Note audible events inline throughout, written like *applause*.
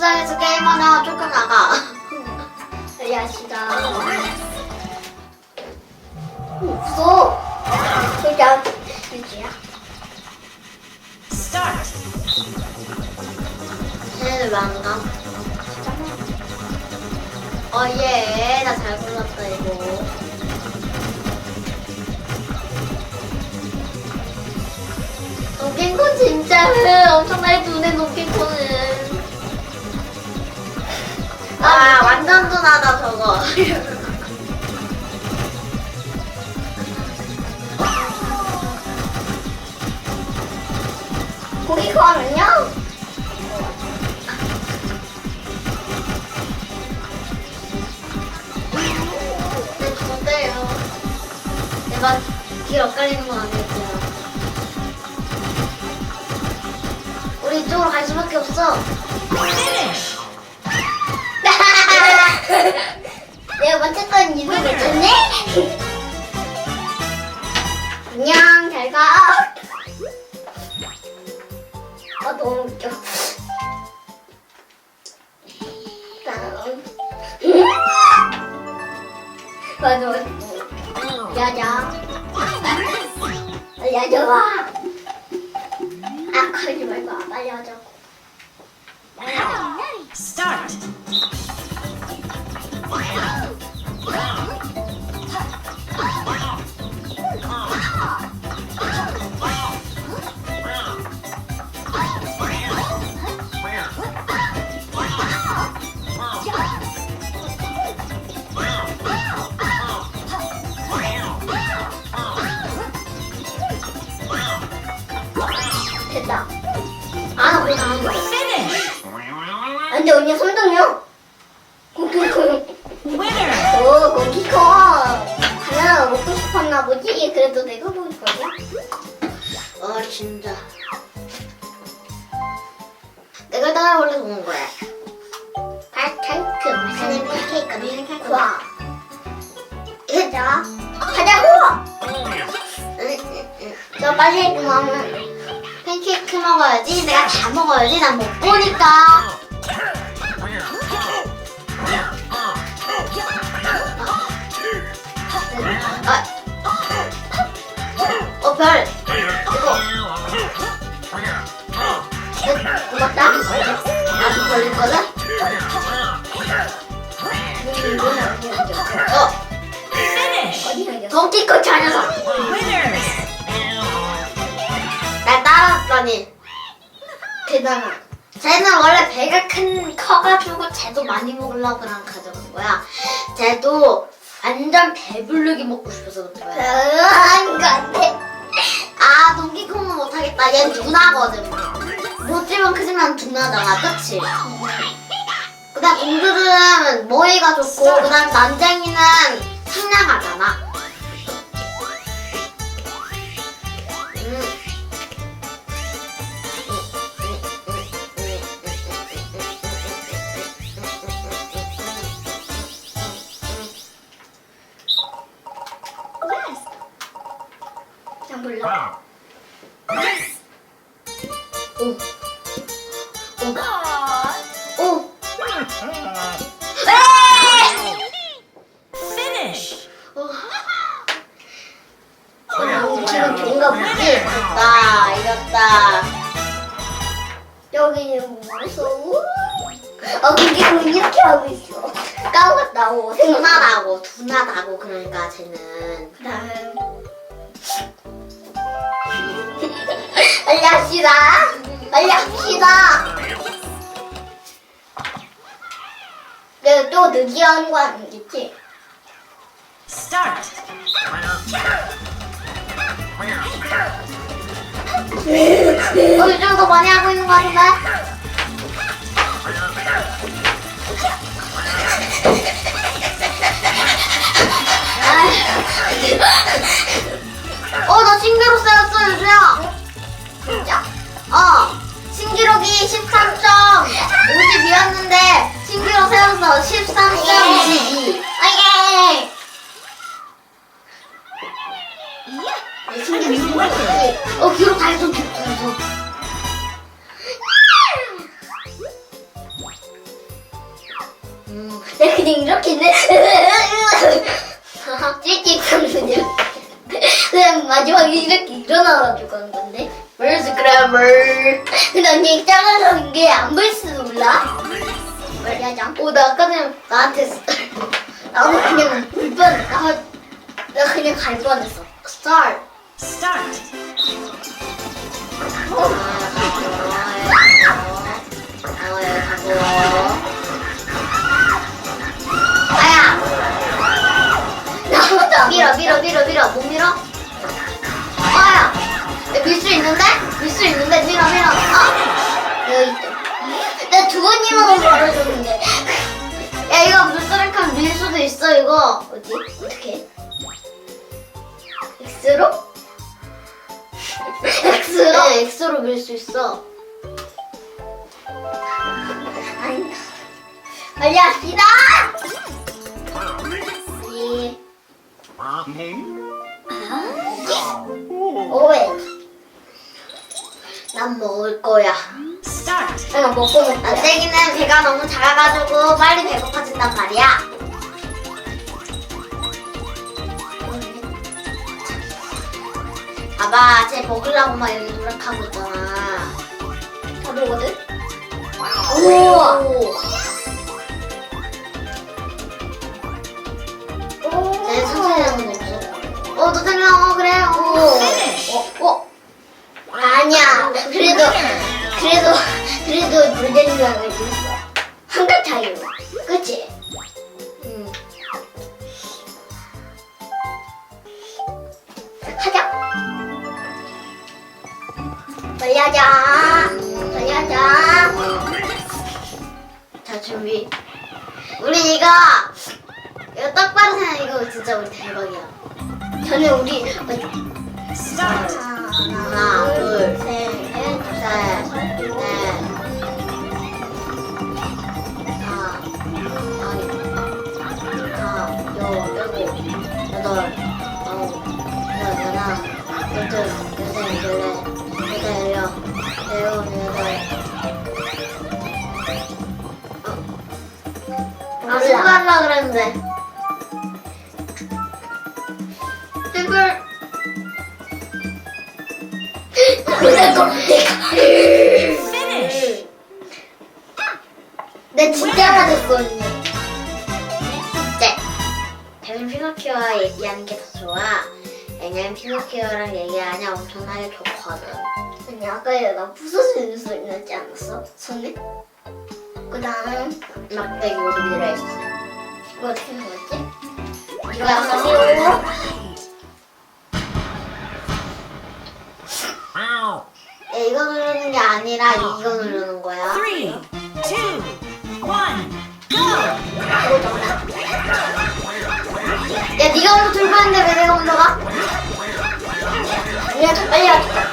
세상에서 게임하나 쫓겨나가. 야시다. 무서워. 그냥 유지야. 쟤네들 왜안 가? 어, 예. 나 잘 골랐다, 이거. 노킹콘 진짜 저거. *laughs* 고기 구하면요? 네, 저도요. 내가 길 엇갈리는 건 아니겠지만. 우리 이쪽으로 갈 수밖에 없어. 맞췄던 이도 괜찮네? 안녕, 잘 가. 아, 너무 웃겨. 맞아. 야자. 야자 와. 아, 가지 말고 아, 빨리 하자고. Start. 됐다. 아, 나 거의 다한 거야. Finish. 아, 근데 언니 3등이요? 고기콘. Winner. 오, 고기콘. 하나 먹고 싶었나 보지? 그래도 내가 먹을 거야. 아, 진짜. 내가 따라 원래 좋은 거야. 핫테이크 맛있는 팬케이크 좋아. 가자. 가자고! 저 빨리 그만하면. 팬케이크 먹어야지. 내가 다 먹어야지. 난 못 보니까. 별. 네, 고맙다. 나도 걸릴 거다? 어? 덩키코 저 녀석. Winners. 날 따라왔더니. 대단한. 쟤는 원래 배가 큰 커가지고 쟤도 많이 먹으려고 그냥 가져간 거야. 쟤도 완전 배부르게 먹고 싶어서 그런 거야. 안 같아. 아, 동기콩은 못하겠다. 얘 누나거든. 못지만 크지만 누나잖아, 그치? 그다음 공주는 모이가 좋고, 그다음 난쟁이는 상냥하잖아. 난 몰라. 오. 오. 오. Finish. 기분 좋은가 보지? 이겼다, 이겼다. 여기는 무서워. 아, 고기콘 이렇게 하고 있어. 까먹었다고. 생각나. 둔하다고, 그러니까 쟤는. 다음. 빨리 합시다. 빨리 합시다. 내가 또 느끼하는 거 아니겠지? Start. 어, 요즘 더 많이 하고 있는 거 같은데? 어, 나 신기록 쌓였어, 요즘야. 진짜? 어, 신기록이 13.52였는데, 신기록 세웠어. 13.22. 아예. 내 신기록. 어, 기록 다 했어, 기록. 음. 내가 그냥 이렇게 내 *laughs* 찌찌 그냥 그냥 마지막에 이렇게 일어나가지고 하는 건데 Where's grammar? 근데 언니 작아서 이게 안 보일 수도 몰라 말하자 오, 나 아까 전에 나한테 스- 나도 그냥 불편 나, 나 그냥 갈 뻔했어 start. Start. 아야! 나보다 밀어, 밀어, 밀어, 밀어. 못 밀어? 밀 수 있는데? 밀 수 있는데? 밀어, 밀어. 아! 여기 있다 나두 번이만 걸어줬는데 야, 이거 물소리칸 밀 수도 있어, 이거. 어디? 어떻게? X로? X로? 네, X로 밀 수 있어. 아니 빨리 합시다 예. 오해 난 먹을 거야. 내가 먹고 안되기는 배가 너무 작아가지고 빨리 배고파진단 말이야. 봐봐, 쟤 먹으려고 막 여기 노력하고 있잖아. 다? 우와! 오. 하는 거 없어. 어, 너 생각, 어, 그래, 어. 어, 어. 아니야. 그래도 그래도 그래도 물대리가 있어. 한글 차이로. 그치? 음. 하자. 빨리 하자. 빨리 하자. 자, 준비. 우리 이거, 이거 똑바로 생각, 이거 진짜 우리 대박이야. 저는 우리 어, Start. 하나, 둘, 셋, 넷, 셋, 다섯, 넷, 일곱, 여덟, 아홉, 열, 하나, 열둘, 열셋, 열넷, 열다섯, 열여섯, 열일곱, 열여덟. 어. 아, 스무 하려고 그랬는데. Finish. 내 진짜 맞았어 언니. 네. 뱀은 피노키오와 얘기하는 게 더 좋아. 왜냐면 피노키오랑 얘기하냐 엄청나게 좋거든. 아니 아까 나 부서지는 소리 나지 않았어? 손에? 그다음 막대기 오르기라 했어. 이거 어떻게 거지? 이거 하세요. 야, 이거 누르는 게 아니라 이거 누르는 거야. Three, two, one, go. 야, 네가 먼저 들고 왔는데 왜 내가 먼저 가? 더 빨리 하자.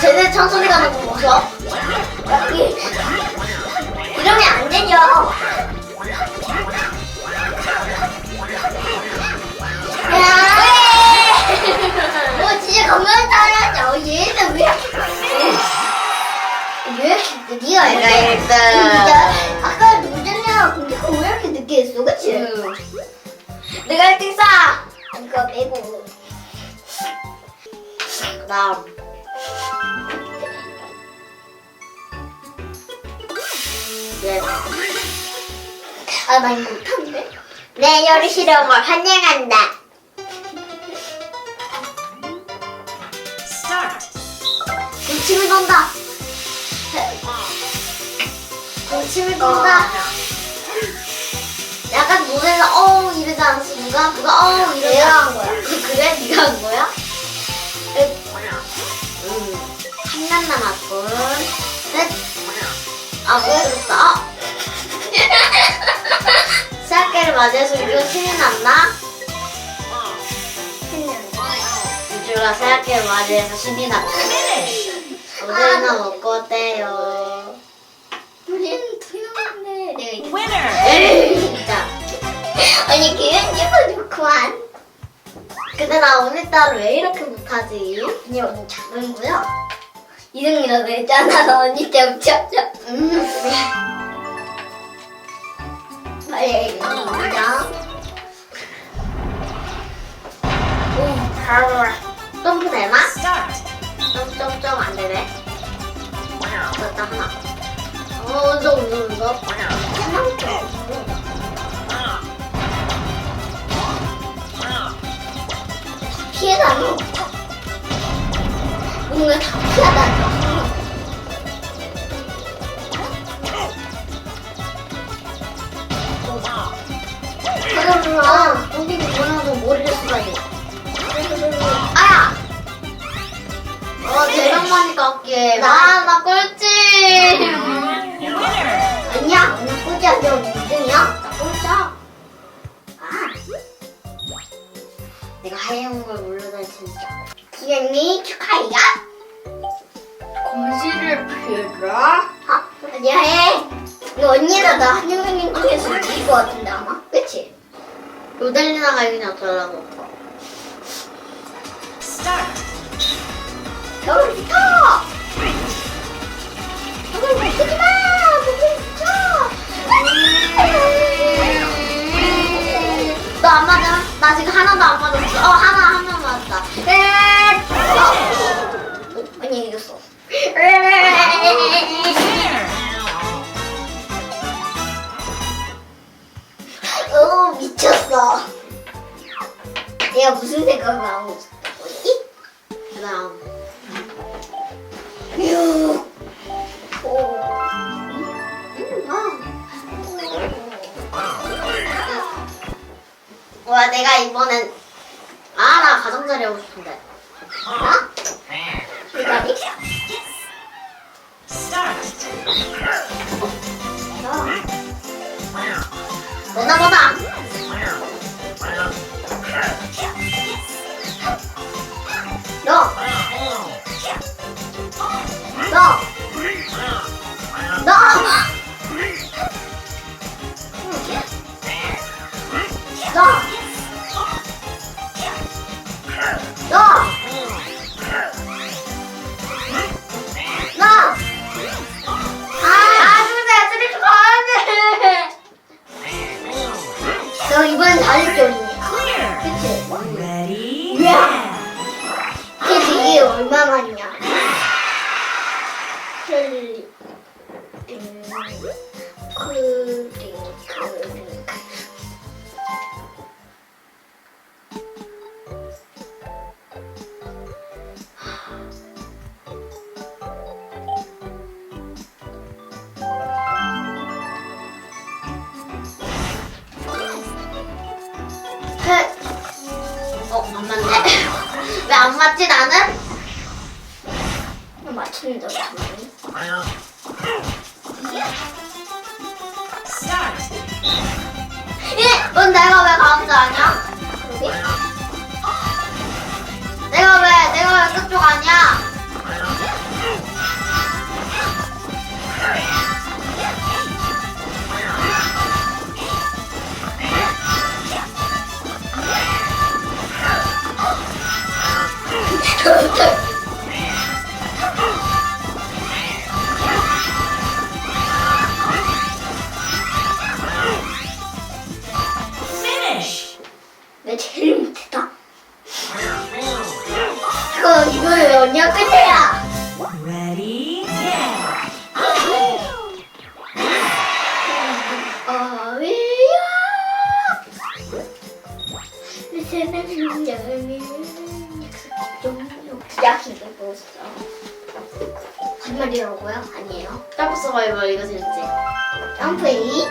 쟤네 천천히 가는 거 보소. 내가 진짜 1등. 아까 누전이랑 공격을 왜 이렇게 늦게 했어, 그치? 응. 내가 1등 싸. 이거 빼고 그 다음. 예. 아 나 이거 못하는데? 내 요리 실험을 환영한다. Start. 군침이 돈다. 돈다. 약간 노래를 어우 이러지 않았어 누가? 누가 어우 이러지 내가 한 않았어. 거야. 그래? 네가 한 거야? 음. 한난 남았군. 셋. 아, 모르겠어. 아. *laughs* 시작계를 맞이해서 이거 신이 났나? 유주가 새학기를 맞이해서 신이 났다. Finish. 어제나 먹고 어때요? 우리는 둘이 남았네. 이거. 아니 기분 좋구만. 근데 나 오늘따라 왜 이렇게 못하지? 언니 잘하는 거야? 2등이라고 했잖아. 너 언니 때 훔쳤죠? 음. 빨리 시작. 오, 잘 점프 되나? Start. 점점점 안 되네. 됐다 하나. 어, 운동 운동 운동. 피해다녀. 뭔가 다 피하다녀. 그러면 우리 원하고 머리를 쓰야 돼. 아야. 어, 대박 많이 깎게. 나, 나 꼴찌. 꾸지 않으면 2등이야? 나 꼴찌야. 아. 내가 하얀 걸 몰라다 진짜. 부장님 축하해요. 검지를 피해라. 아, 아니야 해. 너 언니랑 나 한영민 중에서 이길 것 같은데 아마? 그치? 로델리나가 이기냐 어쩌라고. Start. 벽을 나 지금 하나도 안 맞았어. 어, 하나, 내가 이번엔. 아, 나 가정자리 하고 싶은데. Start. 너나 보다. 너. 너. 너. 너. 너. 너 안 맞지, 나는? 맞추는 줄 알았네. Start. 예! 넌 내가 왜 가운데 아니 제일 못했다. 이거 이거 왜 언니가? Ready. 내 약속을 보았어. 거짓말이라고요? 아니에요. 점프 서바이벌 이거 재밌지? 점프 A.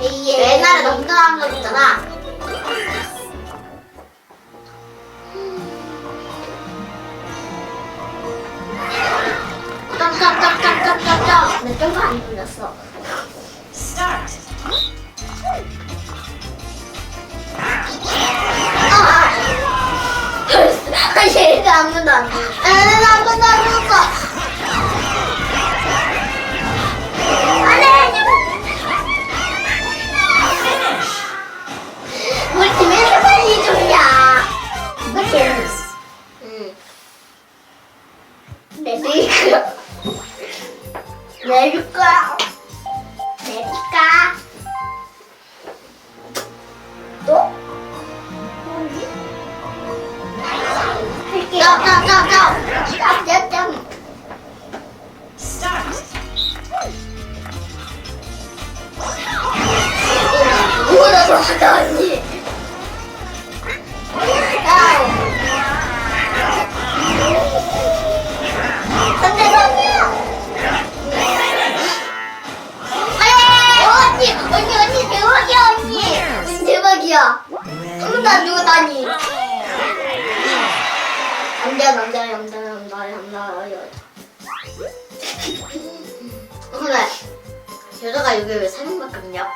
A에 옛날에 넘겨나온 거 있잖아. 나 점프 안 눌렀어. Start. 아, 얘도 아무도 안 눌렀어. 에는 아무도 안 죽었어. 좋아하다 언니. 언니 언니 대박이야 언니. 언니 대박이야. 한 번도 안 죽었다니. 남자 남자 남자 남자 남자 여자. 근데 여자가 여기 왜 3명밖에 없냐?